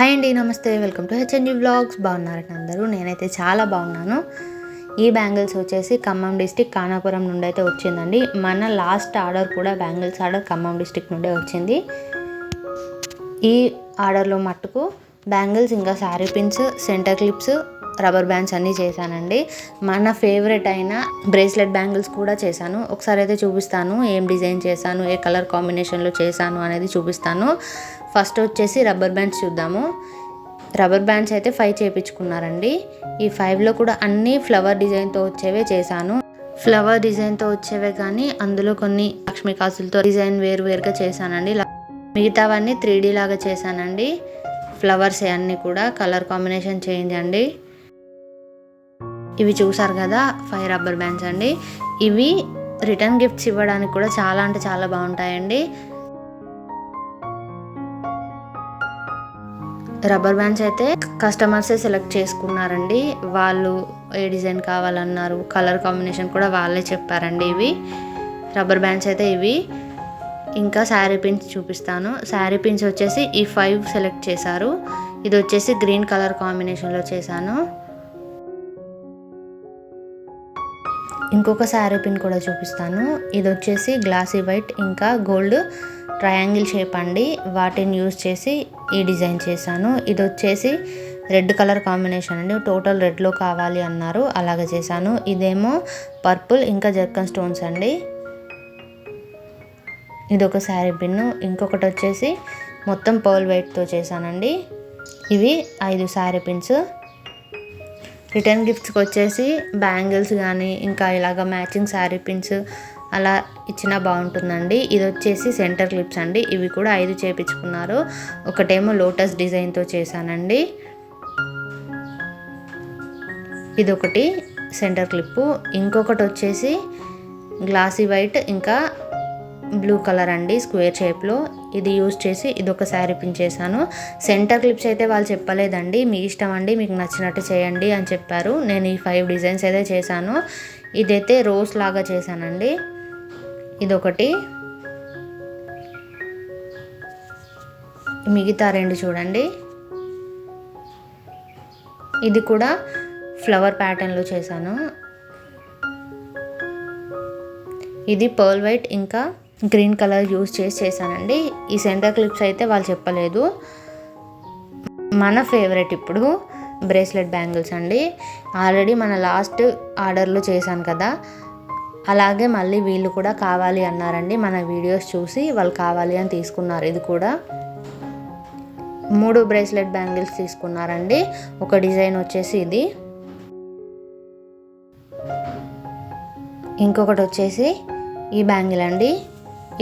Hi అండి నమస్తే. Welcome to HNG blogs. బాగున్నారండి అందరూ? నేనైతే చాలా బాగున్నాను. ఈ బ్యాంగిల్స్ వచ్చేసి ఖమ్మం డిస్టిక్ కానాపురం నుండి అయితే వచ్చిందండి. మన లాస్ట్ ఆర్డర్ కూడా బ్యాంగిల్స్ ఆర్డర్ ఖమ్మం డిస్టిక్ నుండే వచ్చింది. ఈ ఆర్డర్లో మట్టుకు బ్యాంగిల్స్ ఇంకా sari pins centre clips rubber bands అన్నీ చేశానండి. మన ఫేవరెట్ అయిన బ్రేస్లెట్ బ్యాంగిల్స్ కూడా చేశాను. ఒకసారి అయితే చూపిస్తాను ఏం డిజైన్ చేశాను ఏ కలర్ కాంబినేషన్లో చేశాను అనేది చూపిస్తాను. ఫస్ట్ వచ్చేసి రబ్బర్ బ్యాండ్స్ చూద్దాము. రబ్బర్ బ్యాండ్స్ అయితే ఫైవ్ చేయించుకున్నారండి ఈ ఫైవ్లో కూడా అన్ని ఫ్లవర్ డిజైన్తో వచ్చేవే చేశాను. ఫ్లవర్ డిజైన్తో వచ్చేవే కానీ అందులో కొన్ని లక్ష్మీ కాసులతో డిజైన్ వేరు వేరుగా చేశానండి. మిగతావన్నీ త్రీ లాగా చేశానండి. ఫ్లవర్స్ అన్నీ కూడా కలర్ కాంబినేషన్ చేంజ్ అండి. ఇవి చూసారు కదా ఫైవ్ రబ్బర్ బ్యాండ్స్ అండి. ఇవి రిటర్న్ గిఫ్ట్స్ ఇవ్వడానికి కూడా చాలా అంటే చాలా బాగుంటాయండి. రబ్బర్ బ్యాండ్స్ అయితే కస్టమర్సే సెలెక్ట్ చేసుకున్నారండి. వాళ్ళు ఏ డిజైన్ కావాలన్నారు కలర్ కాంబినేషన్ కూడా వాళ్ళే చెప్పారండి ఇవి. రబ్బర్ బ్యాండ్స్ అయితే ఇవి. ఇంకా శారీ పిన్స్ చూపిస్తాను. శారీ పిన్స్ వచ్చేసి ఈ ఫైవ్ సెలెక్ట్ చేశారు. ఇది వచ్చేసి గ్రీన్ కలర్ కాంబినేషన్లో చేశాను. ఇంకొక శారీ పిన్ కూడా చూపిస్తాను. ఇది వచ్చేసి గ్లాసీ వైట్ ఇంకా గోల్డ్ ట్రయాంగిల్ షేప్ అండి. వాటిని యూజ్ చేసి ఈ డిజైన్ చేశాను. ఇది వచ్చేసి రెడ్ కలర్ కాంబినేషన్ అండి. టోటల్ రెడ్లో కావాలి అన్నారు. అలాగే చేశాను. ఇదేమో పర్పుల్ ఇంకా జర్కన్ స్టోన్స్ అండి. ఇది ఒక శారీ పిన్ ఇంకొకటి వచ్చేసి మొత్తం పర్ల్ వైట్తో చేశానండి. ఇవి ఐదు శారీ పిన్స్. రిటర్న్ గిఫ్ట్స్కి వచ్చేసి బ్యాంగిల్స్ కానీ ఇంకా ఇలాగ మ్యాచింగ్ శారీ పిన్స్ అలా ఇచ్చినా బాగుంటుందండి. ఇది వచ్చేసి సెంటర్ క్లిప్స్ అండి. ఇవి కూడా ఐదు చేపించుకున్నారు. ఒకటేమో లోటస్ డిజైన్తో చేశానండి. ఇది ఒకటి సెంటర్ క్లిప్పు. ఇంకొకటి వచ్చేసి గ్లాసీ వైట్. ఇంకా బ్లూ కలర్ అండి స్క్వేర్ షేప్లో ఇది యూజ్ చేసి ఇది ఒక శారీ పిన్ సెంటర్ క్లిప్స్ అయితే వాళ్ళు చెప్పలేదండి. మీ ఇష్టం అండి మీకు నచ్చినట్టు చేయండి అని చెప్పారు. నేను ఈ ఫైవ్ డిజైన్స్ అయితే చేశాను. ఇదైతే రోజ్ లాగా చేశానండి. ఇదొకటి. మిగతా రెండు చూడండి. ఇది కూడా ఫ్లవర్ ప్యాటర్న్లో చేశాను. ఇది పర్ల్ వైట్ ఇంకా గ్రీన్ కలర్ యూస్ చేసి చేశానండి. ఈ సెంటర్ క్లిప్స్ అయితే వాళ్ళు చెప్పలేదు. మన ఫేవరెట్ ఇప్పుడు బ్రేస్లెట్ బ్యాంగిల్స్ అండి. ఆల్రెడీ మన లాస్ట్ ఆర్డర్లో చేశాను కదా. అలాగే మళ్ళీ వీళ్ళు కూడా కావాలి అన్నారండి. మన వీడియోస్ చూసి వాళ్ళు కావాలి అని తీసుకున్నారు. ఇది కూడా మూడు బ్రేస్లెట్ బ్యాంగిల్స్ తీసుకున్నారండి. ఒక డిజైన్ వచ్చేసి ఇది. ఇంకొకటి వచ్చేసి ఈ బ్యాంగిల్ అండి.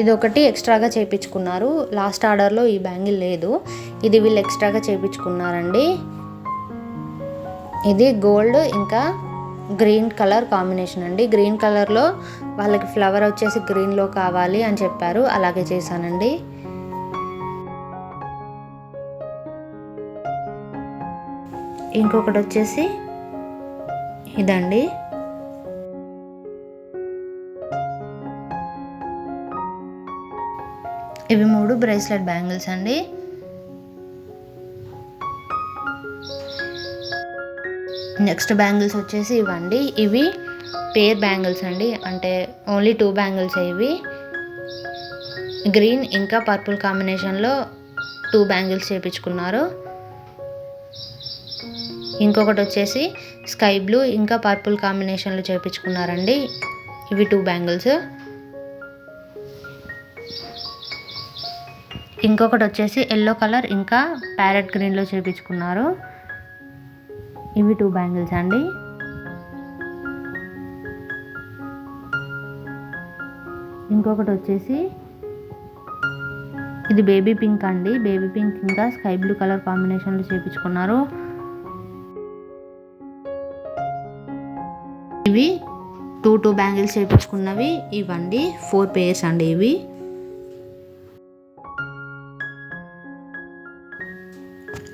ఇది ఒకటి ఎక్స్ట్రాగా చేయించుకున్నారు లాస్ట్ ఆర్డర్లో ఈ బ్యాంగిల్ లేదు. ఇది వీళ్ళు ఎక్స్ట్రాగా చేయించుకున్నారండి ఇది గోల్డ్ ఇంకా గ్రీన్ కలర్ కాంబినేషన్ అండి. గ్రీన్ కలర్లో వాళ్ళకి ఫ్లవర్ వచ్చేసి గ్రీన్లో కావాలి అని చెప్పారు. అలాగే చేశానండి. ఇంకొకటి వచ్చేసి ఇదండి. ఇవి మూడు బ్రేస్లెట్ బ్యాంగిల్స్ అండి. నెక్స్ట్ బ్యాంగిల్స్ వచ్చేసి ఇవండి. ఇవి పేర్ బ్యాంగిల్స్ అండి. అంటే ఓన్లీ టూ బ్యాంగిల్స్ ఇవి. గ్రీన్ ఇంకా పర్పుల్ కాంబినేషన్లో టూ బ్యాంగిల్స్ చేయించుకున్నారు ఇంకొకటి వచ్చేసి స్కై బ్లూ ఇంకా పర్పుల్ కాంబినేషన్లో చేయించుకున్నారండి ఇవి టూ బ్యాంగిల్స్. ఇంకొకటి వచ్చేసి ఎల్లో కలర్ ఇంకా ప్యారెట్ గ్రీన్లో చేపించుకున్నారు. ఇవి టూ బ్యాంగిల్స్ అండి. ఇంకొకటి వచ్చేసి ఇది బేబీ పింక్ అండి. బేబీ పింక్ ఇంకా స్కై బ్లూ కలర్ కాంబినేషన్లో చేపించుకున్నారు. ఇవి టూ టూ బ్యాంగిల్స్ చేయించుకున్నవి ఇవండి ఫోర్ పేర్స్ అండి ఇవి.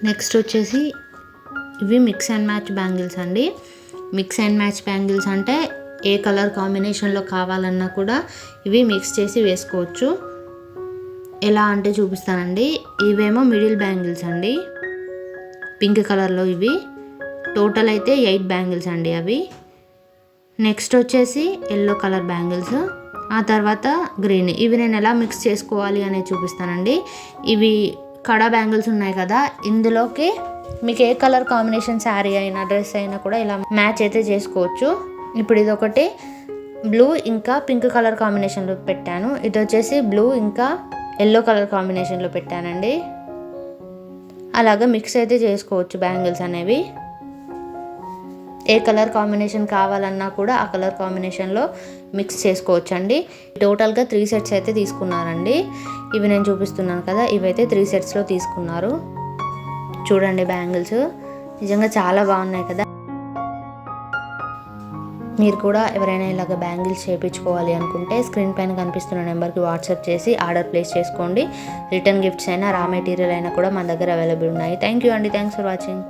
నెక్స్ట్ వచ్చేసి ఇవి మిక్స్ అండ్ మ్యాచ్ బ్యాంగిల్స్ అండి. మిక్స్ అండ్ మ్యాచ్ బ్యాంగిల్స్ అంటే ఏ కలర్ కాంబినేషన్లో కావాలన్నా కూడా ఇవి మిక్స్ చేసి వేసుకోవచ్చు. ఎలా అంటే చూపిస్తానండి. ఇవేమో మిడిల్ బ్యాంగిల్స్ అండి. పింక్ కలర్లో ఇవి. టోటల్ అయితే ఎయిట్ బ్యాంగిల్స్ అండి అవి. నెక్స్ట్ వచ్చేసి ఎల్లో కలర్ బ్యాంగిల్స్. ఆ తర్వాత గ్రీన్. ఇవి నేను ఎలా మిక్స్ చేసుకోవాలి అనేది చూపిస్తానండి. ఇవి కడా బ్యాంగిల్స్ ఉన్నాయి కదా ఇందులోకి మీకు ఏ కలర్ కాంబినేషన్ శారీ అయినా డ్రెస్ అయినా కూడా ఇలా మ్యాచ్ అయితే చేసుకోవచ్చు. ఇప్పుడు ఇది ఒకటి బ్లూ ఇంకా పింక్ కలర్ కాంబినేషన్లో పెట్టాను. ఇది వచ్చేసి బ్లూ ఇంకా ఎల్లో కలర్ కాంబినేషన్లో పెట్టానండి. అలాగా మిక్స్ అయితే చేసుకోవచ్చు బ్యాంగిల్స్ అనేవి. ఏ కలర్ కాంబినేషన్ కావాలన్నా కూడా ఆ కలర్ కాంబినేషన్లో మిక్స్ చేసుకోవచ్చండి. టోటల్గా త్రీ సెట్స్ అయితే తీసుకున్నారండి. ఇవి నేను చూపిస్తున్నాను కదా ఇవైతే త్రీ సెట్స్లో తీసుకున్నారు. చూడండి బ్యాంగిల్స్. నిజంగా చాలా బాగున్నాయి కదా. మీరు కూడా ఎవరైనా ఇలాగ బ్యాంగిల్స్ చేయించుకోవాలి అనుకుంటే స్క్రీన్ పైన కనిపిస్తున్న నెంబర్కి వాట్సాప్ చేసి ఆర్డర్ ప్లేస్ చేసుకోండి. రిటర్న్ గిఫ్ట్స్ అయినా రా మెటీరియల్ అయినా కూడా మన దగ్గర అవైలబుల్ ఉన్నాయి. థ్యాంక్ యూ అండి. Thanks for watching.